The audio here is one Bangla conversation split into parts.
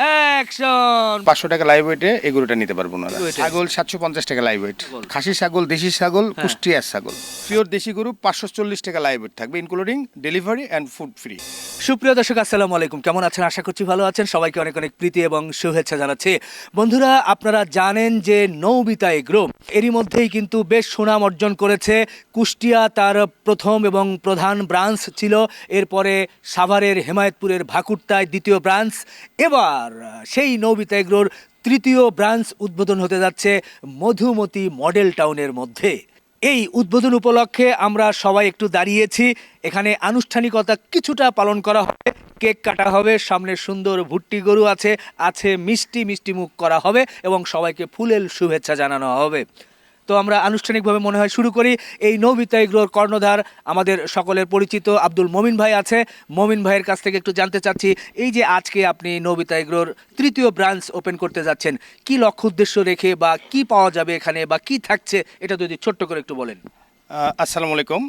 action পাঁচশো টাকা লাইভ ওয়েটে এই গরুটা নিতে পারব না। ছাগল সাতশো পঞ্চাশ টাকা লাইভ ওয়েট খাসি ছাগল দেশি ছাগল হ্যাঁ। কুষ্টিয়ার ছাগল। পিওর দেশি গরু পাঁচশো চল্লিশ টাকা লাইভ ওয়েট থাকবে including delivery and food free সুপ্রিয় দর্শক আসসালামু আলাইকুম। কেমন আছেন? আশা করছি ভালো আছেন। সবাইকে অনেক অনেক প্রীতি এবং শুভেচ্ছা জানাচ্ছি। বন্ধুরা আপনারা জানেন যে নৌবিতা এগ্রো এরই মধ্যেই কিন্তু বেশ সুনাম অর্জন করেছে। কুষ্টিয়া তার প্রথম এবং প্রধান ব্রাঞ্চ ছিল। এরপরে সাভারের হেমায়তপুরের ভাকুরতায় দ্বিতীয় ব্রাঞ্চ এবার সেই নৌবিতা এগ্রোর তৃতীয় ব্রাঞ্চ উদ্বোধন হতে যাচ্ছে মধুমতি মডেল টাউনের মধ্যে। এই উদ্বোধন উপলক্ষে আমরা সবাই একটু দাঁড়িয়েছি। এখানে আনুষ্ঠানিকতা কিছুটা পালন করা হবে, কেক কাটা হবে, সামনে সুন্দর ভুট্টি গরু আছে আছে মিষ্টি মিষ্টি মুখ করা হবে এবং সবাইকে ফুলের শুভেচ্ছা জানানো হবে। তো আমরা আনুষ্ঠানিকভাবে মনে হয় শুরু করি এই নৌবিতা এগ্রোর কর্ণধার আমাদের সকলের পরিচিত আব্দুল মমিন ভাই আছে। মমিন ভাইয়ের কাছ থেকে একটু জানতে চাচ্ছি, এই যে আজকে আপনি নৌবিতা এগ্রোর তৃতীয় ব্রাঞ্চ ওপেন করতে যাচ্ছেন, কি লক্ষ্য উদ্দেশ্য রেখে বা কি পাওয়া যাবে এখানে বা কি থাকছে এটা যদি ছোট্ট করে একটু বলেন। আসসালামু আলাইকুম।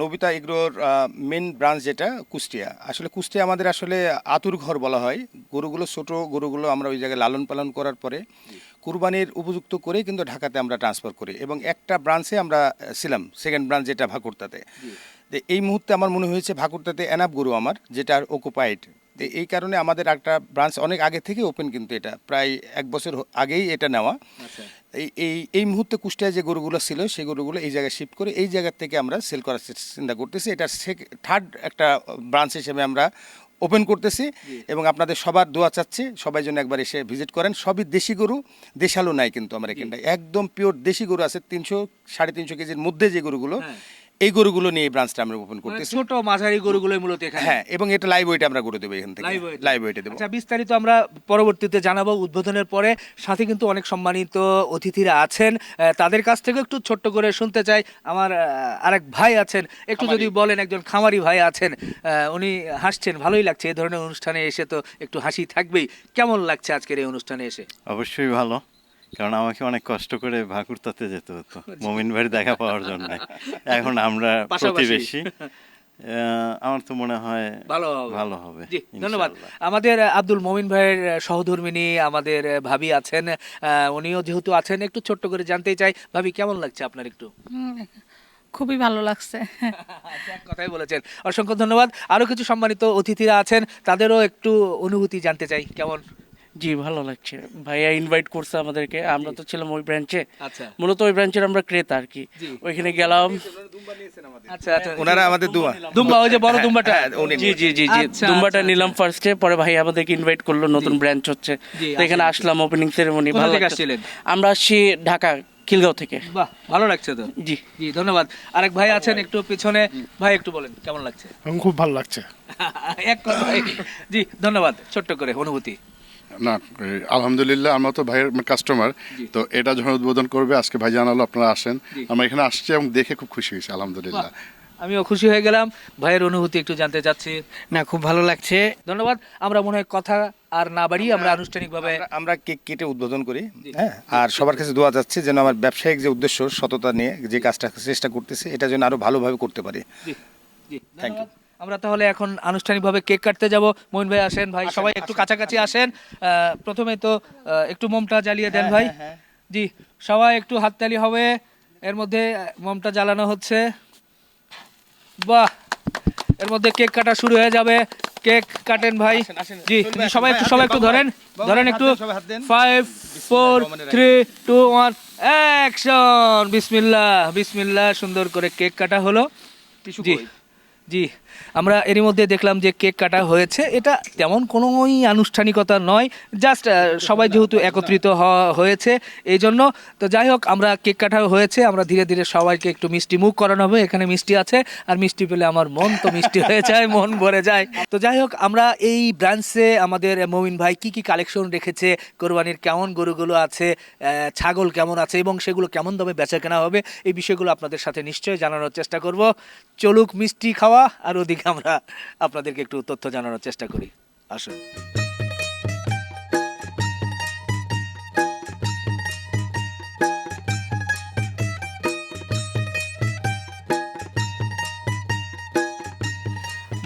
নবিতা এগ্রোর মেন ব্রাঞ্চ যেটা কুষ্টিয়া। আসলে কুষ্টিয়া আমাদের আসলে আতুর ঘর বলা হয়। গরুগুলো ছোট, গরুগুলো আমরা ওই জায়গায় লালন পালন করার পরে কুরবানির উপযুক্ত করে কিন্তু ঢাকাতে আমরা ট্রান্সফার করি এবং একটা ব্রাঞ্চে আমরা ছিলাম সেকেন্ড ব্রাঞ্চ যেটা ভাকুরতাতে। এই মুহূর্তে আমার মনে হয়েছে ভাকুরতাতে এনাফ গরু আমার যেটা অকুপাইড এই কারণে আমাদের একটা ব্রাঞ্চ অনেক আগে থেকে ওপেন কিন্তু এটা প্রায় এক বছর আগেই এটা নেওয়া। এই এই এই মুহূর্তে কুষ্টিয়ায় যে গরুগুলো ছিল সেই গরুগুলো এই জায়গায় শিফট করে এই জায়গা থেকে আমরা সেল করার চিন্তা করতেছি। এটা থার্ড একটা ব্রাঞ্চ হিসেবে আমরা ওপেন করতেছি এবং আপনাদের সবার দোয়া চাচ্ছি সবাই যেন একবার এসে ভিজিট করেন। সবই দেশি গরু দেশালো নাই কিন্তু আমার এখানটায়। একদম পিওর দেশি গরু আছে তিনশো সাড়ে তিনশো কেজির মধ্যে যে গরুগুলো হ্যাঁ। এই গরুগুলো নিয়ে এই ব্রাঞ্চটা আমরা ওপেন মানে করতেছি। ছোট মাঝারি গরুগুলোই মূলত এখানে। হ্যাঁ এবং এটা লাইভ ওয়েটে আমরা করে দেবো এখান থেকে। লাইভ ওয়েটে দেবো। আচ্ছা বিস্তারিত আমরা পরবর্তীতে জানাব উদ্বোধনের পরে। সাথে কিন্তু অনেক সম্মানিত অতিথিরা আছেন। আহ, তাদের কাছ থেকে একটু ছোট্ট করে শুনতে চাই। আমার আরেক ভাই আছেন। একটু যদি বলেন একজন খামারি ভাই আছেন আহ, উনি হাসছেন ভালোই লাগছে। এই ধরনের অনুষ্ঠানে এসে তো একটু হাসি থাকবেই। কেমন লাগছে আজকের এই অনুষ্ঠানে এসে? অবশ্যই ভালো। কারণ আমাকে অনেক কষ্ট করে ভাকুরতাতে যেতে হতো। মমিন ভাইয়ের দেখা পাওয়ার জন্য। এখন আমরা প্রতিবেশী। আমার তো মনে হয় ভালো হবে। ভালো হবে ধন্যবাদ। আমাদের আব্দুল মমিন ভাইয়ের সহধর্মিনী আমাদের ভাবি আছেন। আহ, উনিও যেহেতু আছেন একটু ছোট্ট করে জানতেই চাই। ভাবি কেমন লাগছে আপনার একটু? খুবই ভালো লাগছে। আচ্ছা, কথাই বলেছেন। অসংখ্য ধন্যবাদ। আরও কিছু সম্মানিত অতিথিরা আছেন তাদেরও একটু অনুভূতি জানতে চাই। কেমন? জি ভালো লাগছে। ভাইয়া ইনভাইট করছে আমাদেরকে। আমরা তো ছিলাম ওই ব্রাঞ্চে আচ্ছা। মূলত ওই ব্রাঞ্চের আমরা ক্রেতা আর কি। ওইখানে গেলাম। আচ্ছা আচ্ছা। ওনারা আমাদের দোয়া দুম্বা ওই যে বড় দুম্বাটা। হ্যাঁ, জি জি জি জি। দুম্বাটা নিলাম ফার্স্টে পরে ভাই আমাদেরকে ইনভাইট করল নতুন ব্রাঞ্চ হচ্ছে। তো এখানে আসলাম ওপেনিং সেরেমনি ভালো। আমরা আসছি ঢাকা খিলগাঁও থেকে। বাহ ভালো লাগছে তো। জি। জি ধন্যবাদ। আরেক ভাই আছেন একটু পিছনে। ভাই একটু বলেন কেমন লাগছে? খুব ভালো লাগছে। এক কথায়। জি ধন্যবাদ। ছোট্ট করে অনুভূতি। না আলহামদুলিল্লাহ আমরা তো ভাইয়ের কাস্টমার তো এটা যখন উদ্বোধন করবে আজকে ভাই জানালো আপনারা আসেন। আমরা এখানে আসছি এবং দেখে খুব খুশি হয়েছি আলহামদুলিল্লাহ। আমিও খুশি হয়ে গেলাম। ভাইয়ের অনুভূতি একটু জানতে চাচ্ছি। না খুব ভালো লাগছে। ধন্যবাদ। আমরা মনে হয় কথা আর না বাড়িয়ে আমরা আনুষ্ঠানিকভাবে আমরা- আমরা কেক কেটে উদ্বোধন করি হ্যাঁ? আর সবার কাছে দোয়া যাচ্ছে যেন আমার ব্যবসায়িক যে উদ্দেশ্য সততা নিয়ে যে কাজটা চেষ্টা করতেছে এটা যেন আরও ভালোভাবে করতে পারি। জি জি Thank you. ধন্যবাদ। আমরা তাহলে এখন আনুষ্ঠানিকভাবে কেক কাটতে যাব। মইন ভাই আসেন ভাই সবাই একটু কাছাকাছি আসেন। প্রথমে তো একটু মোমটা জ্বালিয়ে দেন ভাই। জি সবাই একটু হাততালি হবে। এর মধ্যে মোমটা জ্বালানো হচ্ছে। বাহ! এর মধ্যে কেক কাটা শুরু হয়ে যাবে। কেক কাটেন ভাই। জি সবাই একটু সবাই একটু ধরেন। ধরেন একটু। Five four three two one action বিসমিল্লাহ বিসমিল্লাহ সুন্দর করে কেক কাটা হলো। জি। জি, আমরা এরই মধ্যে দেখলাম যে কেক কাটা হয়েছে। এটা তেমন কোনোই আনুষ্ঠানিকতা নয়, জাস্ট সবাই যেহেতু একত্রিত হয়েছে এই জন্য তো যাই হোক, আমরা কেক কাটা হয়েছে, আমরা ধীরে ধীরে সবাইকে একটু মিষ্টি মুখ করানো হবে, এখানে মিষ্টি আছে। আর মিষ্টি পেলে আমার মন তো মিষ্টি হয়ে যায়, মন ভরে যায়। তো যাই হোক, আমরা এই ব্রাঞ্চে আমাদের মমিন ভাই কি কি কালেকশন রেখেছে, কোরবানির কেমন গরুগুলো আছে ছাগল কেমন আছে, এবং সেগুলো কেমন দামে বেচা কেনা হবে, এই বিষয়গুলো আপনাদের সাথে নিশ্চয়ই জানানোর চেষ্টা করব। চলুক, মিষ্টি খাওয়া আর ওদিকে আমরা আপনাদেরকে একটু তথ্য জানানোর চেষ্টা করি। আসুন।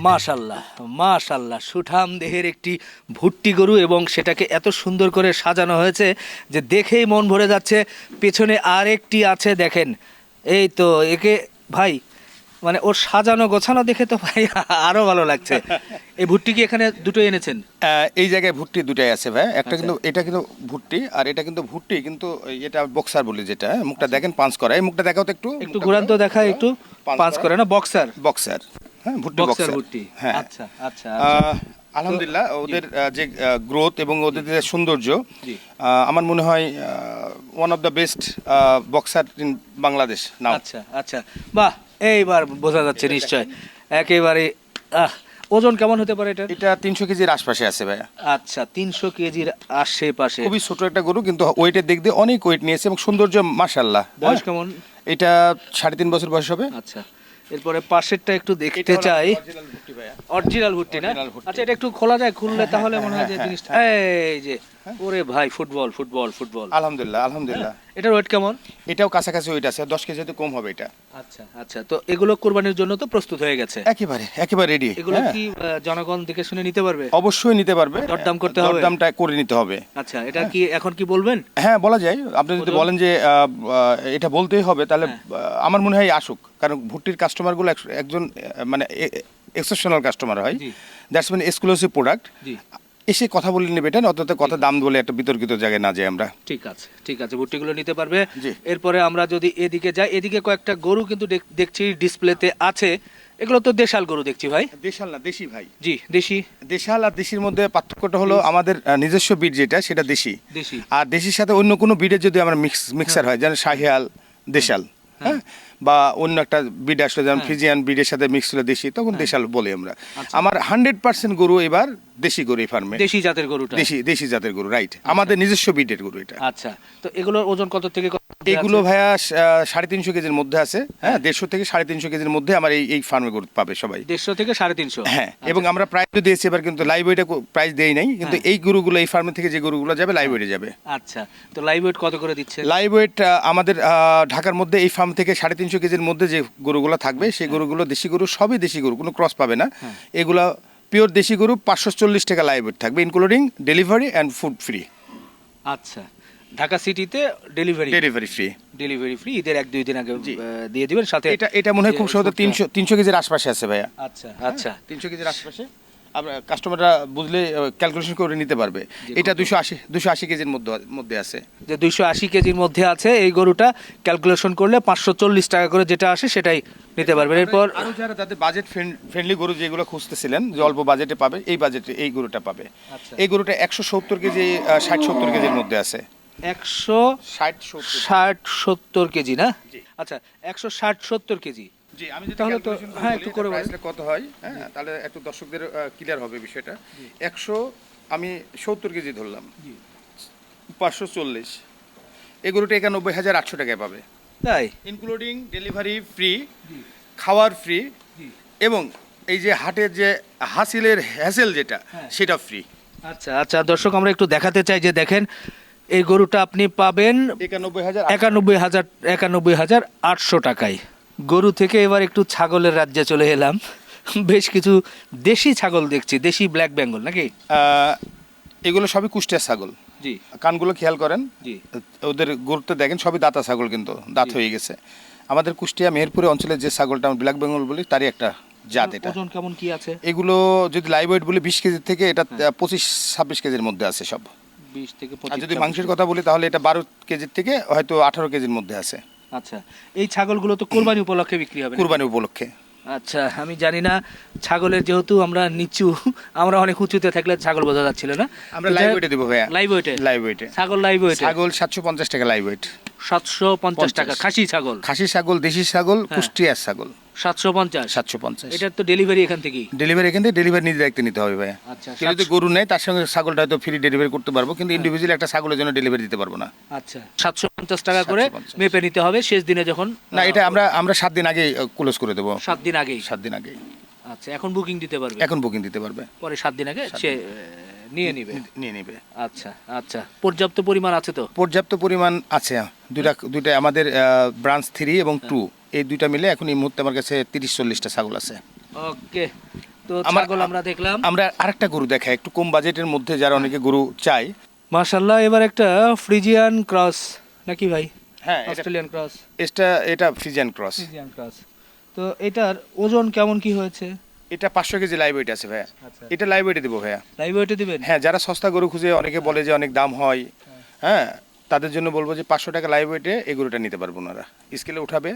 মাশাল্লাহ মাশাল্লাহ, সুঠাম দেহের একটি ভুট্টি গরু এবং সেটাকে এত সুন্দর করে সাজানো হয়েছে যে দেখেই মন ভরে যাচ্ছে, পেছনে আরেকটি আছে, দেখেন। এই তো, একে, ভাই মানে ওর সাজানো গোছানো দেখে তো ভাই আরও ভালো লাগছে। এই ভুট্টি কি এখানে দুটো এনেছেন? এই জায়গায় ভুট্টি দুটাই আছে ভাই। একটা আচ্ছা। কিন্তু এটা কিন্তু ভুট্টি আর এটা কিন্তু ভুট্টি কিন্তু এটা বক্সার বলি যেটা। মুখটা দেখেন পাঁচ করা। এই মুখটা দেখাও তো একটু। একটু ঘুরান তো দেখা একটু। পাঁচ করে। না বক্সার? বক্সার। হ্যাঁ ভুট্টি বক্সার ভুট্টি। হ্যাঁ। আচ্ছা আচ্ছা আহ, আলহামদুলিল্লাহ ওদের যে গ্রোথ এবং ওদের যে সৌন্দর্য আমার মনে হয় one of the best boxer in Bangladesh now আচ্ছা আচ্ছা। বাহ এইবার বোঝা যাচ্ছে নিশ্চয়। একেবারে আহ, ওজন কেমন হতে পারে এটা এটা তিনশো কেজির আশপাশে আছে ভাইয়া। আচ্ছা তিনশো কেজির আশেপাশে। খুবই ছোট একটা গরু কিন্তু ওয়েটের দিক দিয়ে অনেক ওয়েট নিয়েছে এবং সৌন্দর্য মাশাল্লাহ বয়স কেমন? এটা সাড়ে তিন বছর বয়স হবে। আচ্ছা এরপরে পাশেরটা একটু দেখতে চাই। অরিজিনাল ভুট্টি না। আচ্ছা এটা একটু খোলা যায় খুললে তাহলে মনে হয় যে জিনিসটা এই যে ওরে ভাই ফুটবল ফুটবল ফুটবল। আলহামদুলিল্লাহ আলহামদুলিল্লাহ। এটার ওয়েট কেমন? এটাও কাছাকাছি ওয়েট আছে দশ কেজি হয়তো কম হবে এটা। আচ্ছা আচ্ছা তো এগুলো কোরবানির জন্য তো প্রস্তুত হয়ে গেছে। একেবারে একেবারে রেডি এগুলো কি জনগণ দেখে শুনে নিতে পারবে? অবশ্যই নিতে পারবে। দরদাম করতে হবে? দরদামটা করে নিতে হবে। আচ্ছা এটা কি এখন কি বলবেন? হ্যাঁ বলা যায়। আপনি যদি বলেন। যে এটা বলতেই হবে তাহলে আমার মনে হয় আসুক। কারণ ভুট্টির কাস্টমারগুলো এক- একজন মানে এক্সেপশনাল কাস্টমার হয়। দ্যাটস মিন এক্সক্লুসিভ প্রোডাক্ট এসে কথা বলে নেবে এটা অত কথা দাম বলে একটা বিতর্কিত জায়গায় না যাই আমরা। ঠিক আছে ঠিক আছে ভুট্টিগুলো নিতে পারবে। এরপরে আমরা যদি এদিকে যাই এদিকে কয়েকটা গরু কিন্তু দেখ- দেখছি ডিসপ্লেতে আছে। এগুলো তো দেশাল গরু দেখছি ভাই। দেশাল না দেশি ভাই। জি দেশি। দেশাল আর দেশির মধ্যে পার্থক্যটা হলো আমাদের নিজস্ব বিট যেটা সেটা দেশি। দেশি। আর দেশির সাথে অন্য কোনো বিডের যদি আমরা মিক্স মিক্সার হয় যেমন শাহিয়াল দেশাল হ্যাঁ? বা অন্য একটা বিড আসলে যেমন ফিজিয়ান বিডের সাথে মিক্স হলে দেশি তখন দেশাল বলি আমরা। আমার হান্ড্রেড পার্সেন্ট গরু এবার দেশি গরু এই ফার্মে দেশি জাতের গরুটা। দেশি দেশি জাতের গরু রাইট আমাদের নিজস্ব বিডের গরু এটা। আচ্ছা। তো এগুলোর ওজন কত থেকে এগুলো? ভাইয়া সাড়ে তিনশো কেজির মধ্যে আছে। হ্যাঁ দেড়শো থেকে সাড়ে তিনশো কেজির মধ্যে আমার এই এই ফার্মে গরু পাবে সবাই। দেড়শো থেকে সাড়ে তিনশো? হ্যাঁ এবং আমরা প্রাইস দিয়েছি এবার কিন্তু লাইভ ওয়েটে প্রাইস দেই নাই। কিন্তু এই গরুগুলো এই ফার্মে থেকে যে গরুগুলো যাবে লাইভ ওয়েটে যাবে। আচ্ছা। তো লাইভ ওয়েট কত করে দিচ্ছে লাইভ ওয়েট আমাদের ঢাকার মধ্যে এই ফার্ম থেকে সাড়ে তিনশো কেজির মধ্যে যে গরুগুলো থাকবে সেই গরুগুলো দেশি গরু সবই দেশি গরু কোনো ক্রস পাবে না। এগুলো পিওর দেশি গরু পাঁচশো চল্লিশ টাকা লাইভ থাকবে including delivery and food free আচ্ছা। ঢাকা সিটিতে delivery delivery free delivery free ঈদের এক দুই দিন আগে দিয়ে দিবেন সাথে এটা এটা মনে হয় খুব সহজে তিনশো তিনশো কেজির আশপাশে আছে ভাইয়া। আচ্ছা আচ্ছা। তিনশো কেজির আশপাশে। কাস্টমাররা বুঝলে ক্যালকুলেশন করে নিতে পারবে। এটা দুশো আশি দুশো আশি কেজির মধ্যে মধ্যে আছে। যে দুইশো আশি কেজির মধ্যে আছে এই গরুটা ক্যালকুলেশন করলে পাঁচশো চল্লিশ টাকা করে যেটা আসে সেটাই নিতে পারবেন এরপর আরও যারা তাদের বাজেট ফ্রেন্ডলি গরু যেগুলো খুঁজতেছিলেন যে অল্প বাজেটে পাবে এই বাজেটে এই গরুটা পাবে। আচ্ছা। এই গরুটা একশো সত্তর কেজি ষাট সত্তর কেজির মধ্যে আছে। একশো ষাট ষাট সত্তর কেজি না? আচ্ছা একশো ষাট সত্তর কেজি। জি আমি যদি তাহলে তো- হ্যাঁ, একটু করে বলেন। কত হয় হ্যাঁ তাহলে একটু দর্শকদের ক্লিয়ার হবে বিষয়টা। একশো আমি সত্তর কেজি ধরলাম। পাঁচশো চল্লিশ। এই গরুটা একানব্বই হাজার আটশো টাকায় পাবে। তাই? ইনক্লুডিং ডেলিভারি ফ্রি খাওয়ার ফ্রি এবং এই যে হাটের যে হাসিলের হ্যাসেল যেটা হ্যাঁ। সেটা ফ্রি আচ্ছা আচ্ছা দর্শক আমরা একটু দেখাতে চাই যে দেখেন এই গরুটা আপনি পাবেন একানব্বই হাজার একানব্বই হাজার একানব্বই হাজার আটশো টাকায়। গরু থেকে এবার একটু ছাগলের রাজ্যে চলে এলাম। বেশ কিছু দেশি ছাগল দেখছি দেশি ব্ল্যাক বেঙ্গল নাকি? এগুলো সবই কুষ্টিয়ার ছাগল। জি। কানগুলো খেয়াল করেন? জি। ওদের গুরুত্ব দেখেন সবই দাতা ছাগল কিন্তু দাঁত হয়ে গেছে। আমাদের কুষ্টিয়া মেহেরপুরে অঞ্চলে যে ছাগলটা আমরা ব্ল্যাক বেঙ্গল বলি তারই একটা জাত এটা। ওজন কেমন কি আছে? এগুলো যদি লাইভ ওয়েট বলি বিশ কেজি থেকে এটা পঁচিশ ছাব্বিশ কেজির মধ্যে আছে সব। বিশ থেকে আর যদি মাংসের কথা বলি তাহলে এটা বারো কেজির থেকে হয়তো আঠারো কেজির মধ্যে আছে। আচ্ছা এই ছাগলগুলো তো কোরবানি উপলক্ষে বিক্রি হবে কোরবানি উপলক্ষে। আচ্ছা আমি জানি না ছাগলের যেহেতু আমরা নিচু আমরা অনেক উঁচুতে থাকলে ছাগল বোঝা যাচ্ছিল না। আমরা লাইভ ওয়েটে দেবো ভাইয়া। লাইভ ওয়েটে লাইভ ওয়েটে ছাগল লাইভ ওয়েটে ছাগল সাতশো পঞ্চাশ টাকা লাইভ ওয়েট সাতশো পঞ্চাশ টাকা খাসি ছাগল। খাসি ছাগল দেশি ছাগল হ্যাঁ। কুষ্টিয়ার ছাগল। সাতশো পঞ্চাশ। সাতশো পঞ্চাশ। এটার তো ডেলিভারি এখান থেকেই। ডেলিভারি এখান থেকে ডেলিভারি নিজে দায়িত্ব নিতে হবে আচ্ছা, কেউ যদি গরু নেয় তার সঙ্গে ছাগলটা হয়তো ফ্রি ডেলিভারি করতে পারব কিন্তু ইন্ডিভিজুয়াল একটা ছাগলের জন্য ডেলিভারি দিতে পারব না। আচ্ছা সাতশো পঞ্চাশ টাকা করে মেপে নিতে হবে শেষ দিনে যখন না এটা আমরা আমরা সাত দিন আগে ক্লোজ করে দেবো। সাত দিন আগেই? সাত দিন আগে আচ্ছা এখন বুকিং দিতে পারবে? এখন বুকিং দিতে পারবে। পরে সাত দিন আগে সে নিয়ে নিবে? নিয়ে নেবে। আচ্ছা আচ্ছা পর্যাপ্ত পরিমাণ আছে তো? পর্যাপ্ত পরিমাণ আছে। দুইটা দুইটা আমাদের ব্রাঞ্চ থ্রি এবং টু এই দুইটা মিলে এখন এই মুহূর্তে আমার কাছে তিরিশ চল্লিশটা ছাগল আছে। ওকে তো আমার- ছাগল আমরা দেখলাম। আমরা আরেকটা গরু দেখাই একটু কম বাজেটের মধ্যে যারা অনেকে গরু চাই মাশাল্লাহ এবার একটা ফ্রিজিয়ান ক্রস নাকি ভাই? হ্যাঁ অস্ট্রেলিয়ান ক্রস। এটা এটা ফ্রিজিয়ান ক্রস। Friesian cross. তো এটার ওজন কেমন কি হয়েছে? এটা পাঁচশো কেজি লাইভ ওয়েট আছে ভাইয়া। আচ্ছা। এটা লাইভ ওয়েটে দেবো ভাইয়া। লাইভ ওয়েটে দিবেন? হ্যাঁ যারা সস্তা গরু খুঁজে অনেকে বলে যে অনেক দাম হয়। হ্যাঁ তাদের জন্য বলব যে পাঁচশো টাকা লাইভ ওয়েটে এই গরুটা নিতে পারব ওনারা। স্কেলে উঠাবে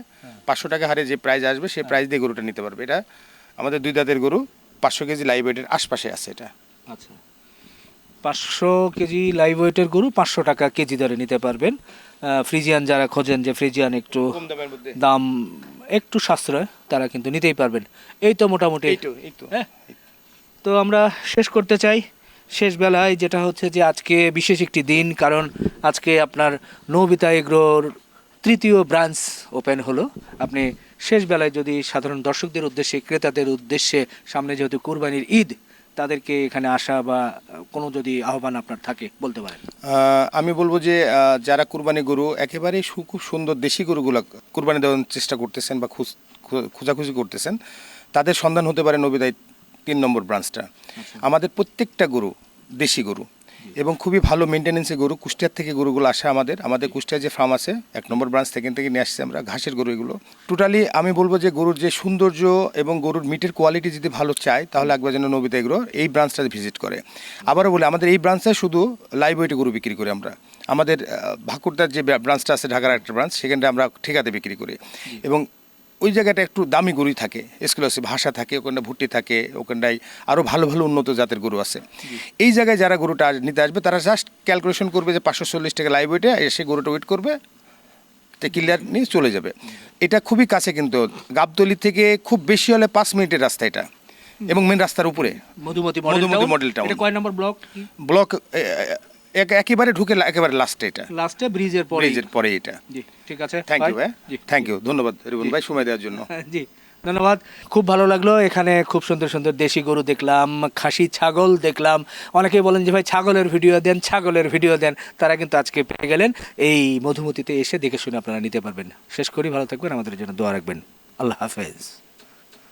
পাঁচশো টাকা হারে যে প্রাইস আসবে সেই প্রাইস দিয়ে গরুটা নিতে পারবে। এটা আমাদের দুই দাঁতের গরু পাঁচশো কেজি লাইভ ওয়েটের আশপাশে আছে এটা। আচ্ছা। পাঁচশো কেজি লাইভ ওয়েটের গরু পাঁচশো টাকা কেজি দরে নিতে পারবেন। ফ্রিজিয়ান যারা খোঁজেন যে ফ্রিজিয়ান একটু দাম একটু সাশ্রয় তারা কিন্তু নিতেই পারবেন। এই তো মোটামুটি। হ্যাঁ। তো আমরা শেষ করতে চাই। শেষ বেলায় যেটা হচ্ছে যে আজকে বিশেষ একটি দিন, কারণ আজকে আপনার নবিতা এগ্রোর তৃতীয় ব্রাঞ্চ ওপেন হলো। আপনি শেষ বেলায় যদি সাধারণ দর্শকদের উদ্দেশ্যে, ক্রেতাদের উদ্দেশ্যে সামনে যেহেতু কুরবানির ঈদ, তাদেরকে এখানে আসা বা কোনো যদি আহ্বান আপনার থাকে, বলতে পারেন। আমি বলব যে যারা কুরবানি গরু একেবারে সু- খুব সুন্দর দেশি গরুগুলো কুরবানি দেওয়ার চেষ্টা করতেছেন বা খুঁজ- খোঁজাখুঁজি করতেছেন, তাদের সন্ধান হতে পারে নবিদায় তিন নম্বর ব্রাঞ্চটা আমাদের প্রত্যেকটা গরু দেশি গরু এবং খুবই ভালো মেনটেনেন্সের গরু কুষ্টিয়ার থেকে গরুগুলো আসে আমাদের। আমাদের কুষ্টিয়ার যে ফার্ম আছে এক নম্বর ব্রাঞ্চ থেকে থেকে নিয়ে আসছি আমরা ঘাসের গরু এগুলো। টোটালি আমি বলব যে গরুর যে সৌন্দর্য এবং গরুর মিটের কোয়ালিটি যদি ভালো চায় তাহলে একবার যেন নবিতা এগুলো এই ব্রাঞ্চটা ভিজিট করে। আবারও বলি আমাদের এই ব্রাঞ্চে শুধু লাইভ ওয়েটে গরু বিক্রি করি আমরা। আমাদের ভাকুরদার যে ব্রাঞ্চটা আছে ঢাকার একটা ব্রাঞ্চ সেখানটা আমরা ঠিকাতে বিক্রি করি। এবং ওই জায়গাটা একটু দামি গরুই থাকে এক্সক্লুসিভ ভাষা থাকে ওখানটা ভুট্টি থাকে ওখানটায় আরও ভালো ভালো উন্নত জাতের গরু আছে। এই জায়গায় যারা গরুটা নিতে আসবে তারা জাস্ট ক্যালকুলেশন করবে যে পাঁচশো চল্লিশ টাকা লাইভ ওয়েটে এসে গরুটা ওয়েট করবে তে ক্লিয়ার নিয়ে চলে যাবে। এটা খুবই কাছে কিন্তু গাবতলি থেকে খুব বেশি হলে পাঁচ মিনিটের রাস্তা এটা। এবং মেন রাস্তার উপরে। Madhumati Madhumati model town. কয় নম্বর ব্লক ব্লক একেবারে ঢুকে একেবারে লাস্টে এটা। লাস্টে ব্রিজের পরে ব্রিজের পরে এটা। জি ঠিক আছে। থ্যাংক ইউ ভাই। থ্যাংক ইউ ধন্যবাদ রিবন ভাই সময় দেওয়ার জন্য। জি ধন্যবাদ। খুব ভালো লাগল। এখানে খুব সুন্দর সুন্দর দেশি গরু দেখলাম খাসি ছাগল দেখলাম। অনেকেই বলেন যে ভাই ছাগলের ভিডিও দেন ছাগলের ভিডিও দেন। তারা কিন্তু আজকে পেয়ে গেলেন। এই মধুমতিতে এসে দেখে শুনে আপনারা নিতে পারবেন। শেষ করি ভালো থাকবেন। আমাদের জন্য দোয়া রাখবেন। আল্লাহ হাফেজ।